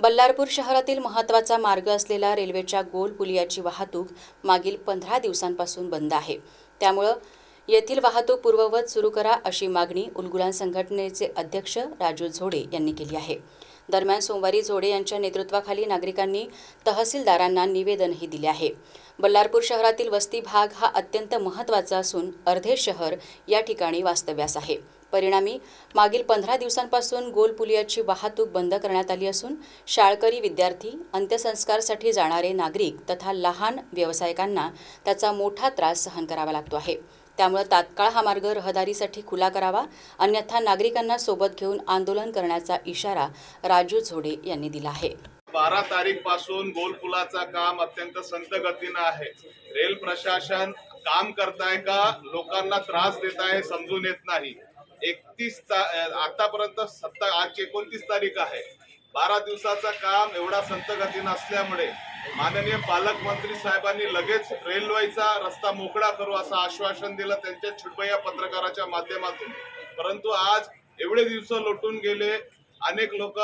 बल्लारपूर शहरातील महत्त्वाचा मार्ग असलेला रेल्वेच्या गोल पुलियाची वाहतूक मागील पंधरा दिवसांपासून बंद आहे. त्यामुळं येथील वाहतूक पूर्ववत सुरू करा अशी मागणी उलगुलान संघटनेचे अध्यक्ष राजू झोडे यांनी केली आहे. दरम्यान सोमवारी झोडे यांच्या नेतृत्वाखाली नागरिकांनी तहसीलदारांना निवेदनही दिले आहे. बल्लारपूर शहरातील वस्ती भाग हा अत्यंत महत्त्वाचा असून अर्धे शहर या ठिकाणी वास्तव्यास आहे. परिणामी मागील पंधरा दिवसांपासून गोल पुलियाची वाहतूक बंद करण्यात आली असून शाळकरी विद्यार्थी अंत्यसंस्कारसाठी जाणारे नागरिक तथा लहान व्यावसायिकांना त्याचा मोठा त्रास सहन करावा लागतो आहे. त्यामुळे तात्काळ हा मार्ग रहदारीसाठी खुला करावा अन्यथा नागरिकांना सोबत घेऊन आंदोलन करण्याचा इशारा राजू झोडे यांनी दिला आहे. बारा तारीखपासून गोल पुलाचा काम अत्यंत संत गतीनं आहे. रेल प्रशासन काम करताय का लोकांना त्रास देत आहे समजून येत नाही. एकतीस आतापर्यंत सत्ता आज एकोणतीस तारीख आहे. बारा दिवसाचा काम एवढा संतगतीनं असल्यामुळे माननीय पालकमंत्री साहेबांनी लगेच रेल्वेचा रस्ता मोकळा करू असं आश्वासन दिलं त्यांच्या छिडबया पत्रकाराच्या माध्यमातून. परंतु आज एवढे दिवस लोटून गेले अनेक लोक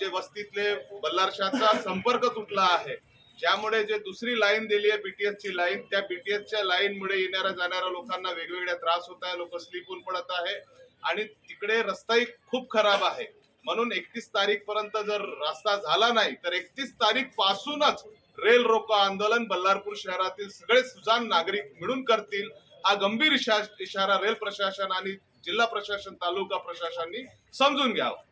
जे वस्तीतले बल्लारशाचा संपर्क तुटला आहे. ज्यामुळे जे दुसरी लाईन दिली आहे बीटीएस ची लाईन त्या बीटीएसच्या च्या येणाऱ्या जाणाऱ्या लोकांना वेगवेगळ्या त्रास होत आहे लोक स्लिपून पडत आहे. आणि तिकडे रस्ताही खूप खराब आहे. म्हणून एकतीस तारीख पर्यंत जर रस्ता झाला नाही तर एकतीस तारीख पासूनच रेल रोको आंदोलन बल्लारपूर शहरातील सगळे सुजाण नागरिक मिळून करतील. हा गंभीर इशारा रेल प्रशासन आणि जिल्हा प्रशासन तालुका प्रशासनाने समजून घ्यावा.